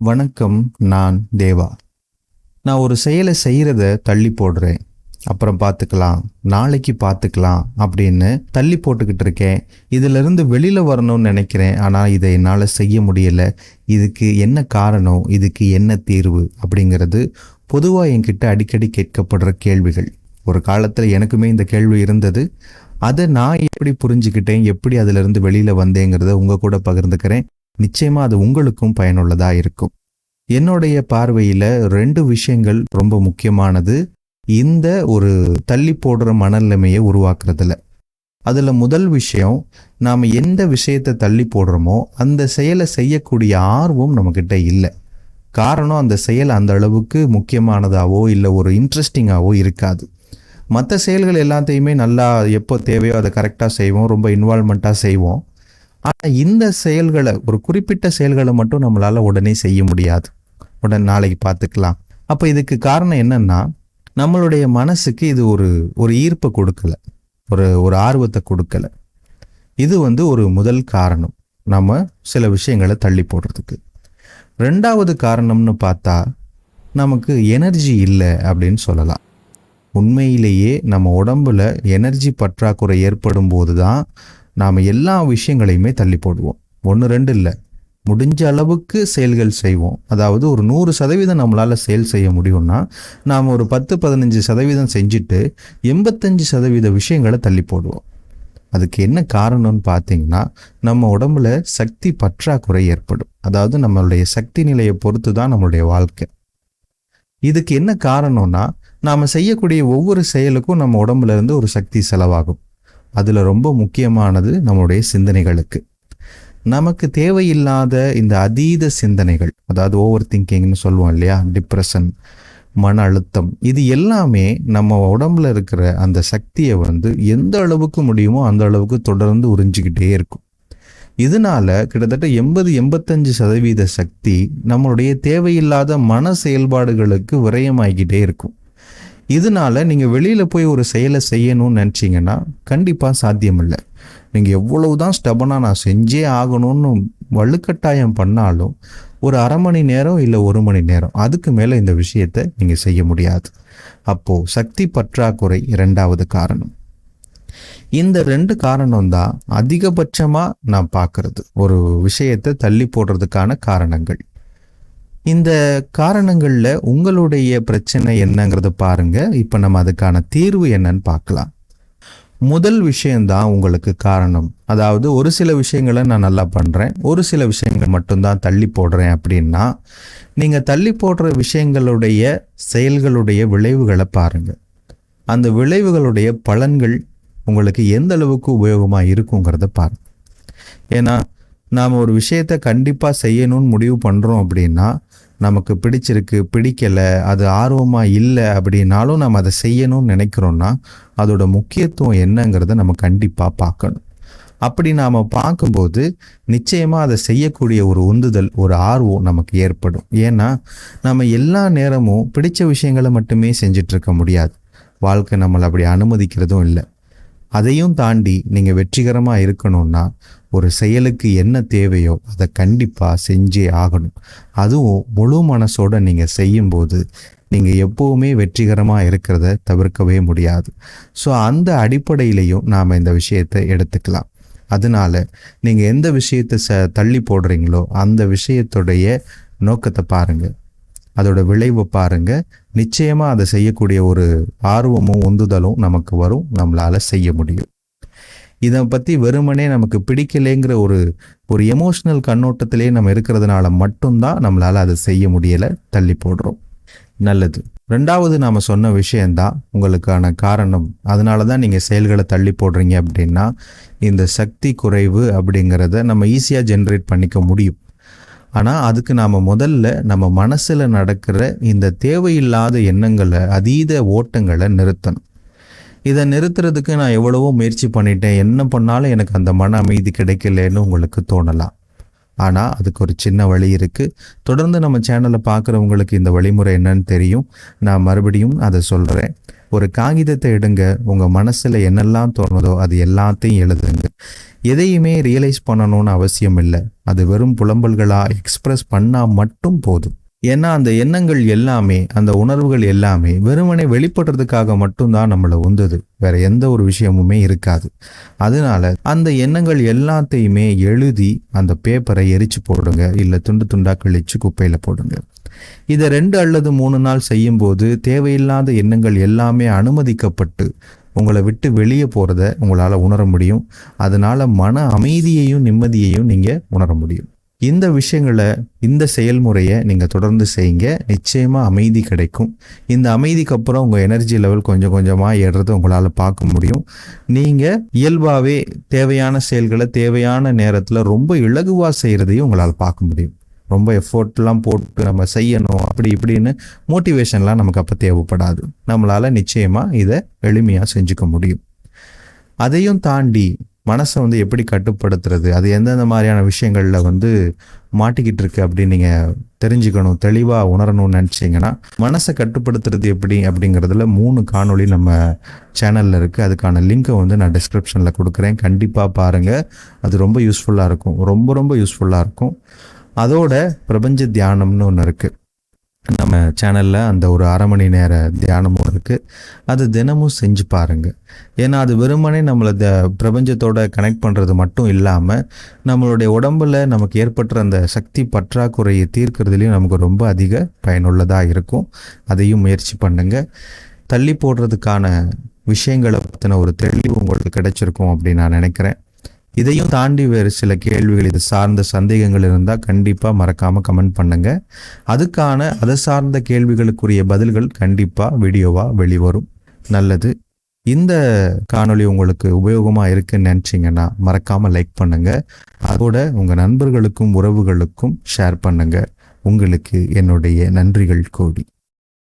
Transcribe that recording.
வணக்கம் நான் தேவா. நான் ஒரு செயலை செய்கிறத தள்ளி போடுறேன். அப்புறம் பார்த்துக்கலாம் நாளைக்கு பார்த்துக்கலாம் அப்படின்னு தள்ளி போட்டுக்கிட்டு இருக்கேன். இதிலிருந்து வெளியில் வரணும்னு நினைக்கிறேன். ஆனால் இதை என்னால் செய்ய முடியலை. இதுக்கு என்ன காரணம்? இதுக்கு என்ன தீர்வு? அப்படிங்கிறது பொதுவாக என்கிட்ட அடிக்கடி கேட்கப்படுற கேள்விகள். ஒரு காலத்தில் எனக்குமே இந்த கேள்வி இருந்தது. அதை நான் எப்படி புரிஞ்சுக்கிட்டேன்? எப்படி அதிலிருந்து வெளியில் வந்தேங்கிறத உங்கள் கூட பகிர்ந்துக்கிறேன். நிச்சயமா அது உங்களுக்கும் பயனுள்ளதா இருக்கும். என்னுடைய பார்வையில ரெண்டு விஷயங்கள் ரொம்ப முக்கியமானது. இந்த ஒரு தள்ளி போடுற மனநிலைமையை உருவாக்குறதுல. அதில் முதல் விஷயம் நாம் எந்த விஷயத்தை தள்ளி போடுறோமோ அந்த செயலை செய்யக்கூடிய ஆர்வம் நம்மக்கிட்ட இல்லை. காரணம் அந்த செயல் அந்த அளவுக்கு முக்கியமானதாவோ இல்லை ஒரு இன்ட்ரெஸ்டிங்காகவோ இருக்காது. மற்ற செயல்கள் எல்லாத்தையுமே நல்லா எப்போ தேவையோ அதை கரெக்டாக செய்வோம். ரொம்ப இன்வால்மெண்ட்டாக செய்வோம். ஆனால் இந்த செயல்களை ஒரு குறிப்பிட்ட செயல்களை மட்டும் நம்மளால் உடனே செய்ய முடியாது. உடனே நாளைக்கு பார்த்துக்கலாம். அப்போ இதுக்கு காரணம் என்னன்னா நம்மளுடைய மனசுக்கு இது ஒரு ஒரு ஈர்ப்பை கொடுக்கல. ஒரு ஒரு ஆர்வத்தை கொடுக்கல. இது வந்து ஒரு முதல் காரணம். நம்ம சில விஷயங்களை தள்ளி போடுறதுக்கு. ரெண்டாவது காரணம்னு பார்த்தா நமக்கு எனர்ஜி இல்லை அப்படின்னு சொல்லலாம். உண்மையிலேயே நம்ம உடம்புல எனர்ஜி பற்றாக்குறை ஏற்படும் போது தான் நாம் எல்லா விஷயங்களையுமே தள்ளி போடுவோம். ஒன்று ரெண்டு இல்லை. முடிஞ்ச அளவுக்கு செயல்கள் செய்வோம். அதாவது ஒரு நூறு சதவீதம் நம்மளால் செயல் செய்ய முடியும்னா நாம் ஒரு பத்து பதினஞ்சு சதவீதம் செஞ்சுட்டு எண்பத்தஞ்சு சதவீத விஷயங்களை தள்ளி போடுவோம். அதுக்கு என்ன காரணம்னு பார்த்தீங்கன்னா நம்ம உடம்புல சக்தி பற்றாக்குறை ஏற்படும். அதாவது நம்மளுடைய சக்தி நிலையை பொறுத்து தான் நம்மளுடைய வாழ்க்கை. இதுக்கு என்ன காரணம்னா நாம் செய்யக்கூடிய ஒவ்வொரு செயலுக்கும் நம்ம உடம்புல இருந்து ஒரு சக்தி செலவாகும். அதில் ரொம்ப முக்கியமானது நம்மளுடைய சிந்தனைகளுக்கு. நமக்கு தேவையில்லாத இந்த அதீத சிந்தனைகள் அதாவது ஓவர் திங்கிங்னு சொல்லுவோம் இல்லையா? டிப்ரெஷன் மன அழுத்தம் இது எல்லாமே நம்ம உடம்புல இருக்கிற அந்த சக்தியை வந்து எந்த அளவுக்கு முடியுமோ அந்த அளவுக்கு தொடர்ந்து உறிஞ்சிக்கிட்டே இருக்கும். இதனால கிட்டத்தட்ட எண்பது எண்பத்தஞ்சு சதவீத சக்தி நம்மளுடைய தேவையில்லாத மன செயல்பாடுகளுக்கு விரயமாகிக்கிட்டே இருக்கும். இதனால நீங்கள் வெளியில் போய் ஒரு செயலை செய்யணும்னு நினச்சிங்கன்னா கண்டிப்பாக சாத்தியமில்லை. எவ்வளவு தான் ஸ்டபனாக நான் செஞ்சே ஆகணும்னு வலுக்கட்டாயம் பண்ணாலும் ஒரு அரை மணி நேரம் இல்லை ஒரு மணி நேரம் அதுக்கு மேலே இந்த விஷயத்தை நீங்கள் செய்ய முடியாது. அப்போது சக்தி பற்றாக்குறை இரண்டாவது காரணம். இந்த ரெண்டு காரணம் தான் அதிகபட்சமாக நான் பார்க்குறது. ஒரு விஷயத்தை தள்ளி போடுறதுக்கான காரணங்கள். இந்த காரணங்களில் உங்களுடைய பிரச்சனை என்னங்கிறத பாருங்க. இப்போ நம்ம அதுக்கான தீர்வு என்னன்னு பார்க்கலாம். முதல் விஷயம்தான் உங்களுக்கு காரணம். அதாவது ஒரு சில விஷயங்களை நான் நல்லா பண்ணுறேன் ஒரு சில விஷயங்கள் மட்டும்தான் தள்ளி போடுறேன் அப்படின்னா நீங்கள் தள்ளி போடுற விஷயங்களுடைய செயல்களுடைய விளைவுகளை பாருங்கள் அந்த விளைவுகளுடைய பலன்கள் உங்களுக்கு எந்த அளவுக்கு உபயோகமாக இருக்குங்கிறத பாருங்கள் ஏன்னா நாம் ஒரு விஷயத்த கண்டிப்பாக செய்யணும்னு முடிவு பண்ணுறோம் அப்படின்னா நமக்கு பிடிச்சிருக்கு பிடிக்கலை அது ஆர்வமாக இல்லை அப்படின்னாலும் நம்ம அதை செய்யணும்னு நினைக்கிறோன்னா அதோட முக்கியத்துவம் என்னங்கிறத நம்ம கண்டிப்பாக பார்க்கணும். அப்படி நாம் பார்க்கும்போது நிச்சயமாக அதை செய்யக்கூடிய ஒரு உந்துதல் ஒரு ஆர்வம் நமக்கு ஏற்படும். ஏன்னா நம்ம எல்லா நேரமும் பிடிச்ச விஷயங்களை மட்டுமே செஞ்சிட்ருக்க முடியாது. வாழ்க்கை நம்மளை அப்படி அனுமதிக்கிறதும் இல்லை. அதையும் தாண்டி நீங்கள் வெற்றிகரமாக இருக்கணும்னா ஒரு செயலுக்கு என்ன தேவையோ அதை கண்டிப்பாக செஞ்சே ஆகணும். அதுவும் முழு மனசோட நீங்கள் செய்யும்போது நீங்கள் எப்போவுமே வெற்றிகரமாக இருக்கிறத தவிர்க்கவே முடியாது. ஸோ அந்த அடிப்படையிலையும் நாம் இந்த விஷயத்தை எடுத்துக்கலாம். அதனால நீங்கள் எந்த விஷயத்தை ச தள்ளி போடுறீங்களோ அந்த விஷயத்துடைய நோக்கத்தை பாருங்கள் அதோட விளைவை பாருங்க. நிச்சயமா அதை செய்யக்கூடிய ஒரு ஆர்வமும் உந்துதலும் நமக்கு வரும். நம்மளால செய்ய முடியும். இதை பத்தி வெறுமனே நமக்கு பிடிக்கலைங்கிற ஒரு ஒரு எமோஷனல் கண்ணோட்டத்திலே நம்ம இருக்கிறதுனால மட்டும்தான் நம்மளால அதை செய்ய முடியல. தள்ளி போடுறோம். நல்லது. ரெண்டாவது நாம சொன்ன விஷயம்தான் உங்களுக்கான காரணம். அதனால தான் நீங்கள் செயல்களை தள்ளி போடுறீங்க அப்படின்னா இந்த சக்தி குறைவு அப்படிங்கிறத நம்ம ஈஸியாக ஜென்ரேட் பண்ணிக்க முடியும். ஆனால் அதுக்கு நாம் முதல்ல நம்ம மனசில் நடக்கிற இந்த தேவையில்லாத எண்ணங்களை அதீத ஓட்டங்களை நிறுத்தணும். இதை நிறுத்துறதுக்கு நான் எவ்வளவோ முயற்சி பண்ணிட்டேன். என்ன பண்ணாலும் எனக்கு அந்த மன அமைதி கிடைக்கலன்னு உங்களுக்கு தோணலாம். ஆனால் அதுக்கு ஒரு சின்ன வழி இருக்குது தொடர்ந்து நம்ம சேனலை பார்க்குறவங்களுக்கு இந்த வழிமுறை என்னன்னு தெரியும். நான் மறுபடியும் அதை சொல்கிறேன் ஒரு காகிதத்தை எடுங்க. உங்கள் மனசில் என்னெல்லாம் தோணுதோ அது எல்லாத்தையும் எழுதுங்க. எதையுமே ரியலைஸ் பண்ணணும்னு அவசியம் இல்லை. அது வெறும் புலம்பல்களாக எக்ஸ்ப்ரெஸ் பண்ணால் மட்டும் போதும். ஏன்னா அந்த எண்ணங்கள் எல்லாமே அந்த உணர்வுகள் எல்லாமே வெறுமனை வெளிப்படுறதுக்காக மட்டும்தான் நம்மளை உந்துது. வேற எந்த ஒரு விஷயமுமே இருக்காது. அதனால அந்த எண்ணங்கள் எல்லாத்தையுமே எழுதி அந்த பேப்பரை எரிச்சு போடுங்க. இல்லை துண்டு துண்டா கிழிச்சு குப்பையில் போடுங்க. இதை ரெண்டு அல்லது மூணு நாள் செய்யும்போது தேவையில்லாத எண்ணங்கள் எல்லாமே அனுமதிக்கப்பட்டு உங்களை விட்டு வெளியே போகிறத உங்களால் உணர முடியும். அதனால மன அமைதியையும் நிம்மதியையும் நீங்கள் உணர முடியும். இந்த விஷயங்களை இந்த செயல்முறையை நீங்கள் தொடர்ந்து செய்யுங்க. நிச்சயமாக அமைதி கிடைக்கும். இந்த அமைதிக்கு அப்புறம் உங்கள் எனர்ஜி லெவல் கொஞ்சம் கொஞ்சமாக ஏறுறதை உங்களால் பார்க்க முடியும். நீங்கள் இயல்பாகவே தேவையான செயல்களை தேவையான நேரத்தில் ரொம்ப இலகுவாக செய்கிறதையும் உங்களால் பார்க்க முடியும். ரொம்ப எஃபோர்ட்லாம் போட்டு நம்ம செய்யணும். அப்படி இப்படின்னு மோட்டிவேஷன்லாம் நமக்கு அப்போ தேவைப்படாது. நம்மளால் நிச்சயமாக இதை எளிமையாக செஞ்சுக்க முடியும். அதையும் தாண்டி மனசை வந்து எப்படி கட்டுப்படுத்துறது? அது எந்தெந்த மாதிரியான விஷயங்களில் வந்து மாட்டிக்கிட்டு இருக்கு அப்படின்னு நீங்கள் தெரிஞ்சுக்கணும் தெளிவாக உணரணும்னு நினச்சிங்கன்னா மனசை கட்டுப்படுத்துறது எப்படி அப்படிங்கிறதுல மூணு காணொளி நம்ம சேனலில் இருக்குது அதுக்கான லிங்க்கை வந்து நான் டிஸ்கிரிப்ஷனில் கொடுக்குறேன். கண்டிப்பாக பாருங்கள் அது ரொம்ப யூஸ்ஃபுல்லாக இருக்கும். ரொம்ப ரொம்ப யூஸ்ஃபுல்லாக இருக்கும். அதோட பிரபஞ்ச தியானம்னு ஒன்று இருக்குது நம்ம சேனலில் அந்த ஒரு அரை மணி நேர தியானமும் இருக்குது அது தினமும் செஞ்சு பாருங்கள் ஏன்னா அது வெறுமனே நம்மளை த பிரபஞ்சத்தோட கனெக்ட் பண்ணுறது மட்டும் இல்லாமல் நம்மளுடைய உடம்புல நமக்கு ஏற்பட்டுற அந்த சக்தி பற்றாக்குறையை தீர்க்கறதுலையும் நமக்கு ரொம்ப அதிக பயனுள்ளதாக இருக்கும். அதையும் முயற்சி பண்ணுங்கள் தள்ளி போடுறதுக்கான விஷயங்களை பற்றின ஒரு தெளிவு உங்களுக்கு கிடைச்சிருக்கும் அப்படின்னு நான் நினைக்கிறேன். இதையும் தாண்டி வேறு சில கேள்விகள் இது சார்ந்த சந்தேகங்கள் இருந்தால் கண்டிப்பாக மறக்காமல் கமெண்ட் பண்ணுங்க. அதுக்கான அதை சார்ந்த கேள்விகளுக்குரிய பதில்கள் கண்டிப்பாக வீடியோவாக வெளிவரும். நல்லது. இந்த காணொளி உங்களுக்கு உபயோகமாக இருக்குன்னு நினச்சிங்கன்னா மறக்காமல் லைக் பண்ணுங்க. அதோட உங்கள் நண்பர்களுக்கும் உறவுகளுக்கும் ஷேர் பண்ணுங்க. உங்களுக்கு என்னுடைய நன்றிகள் கோடி.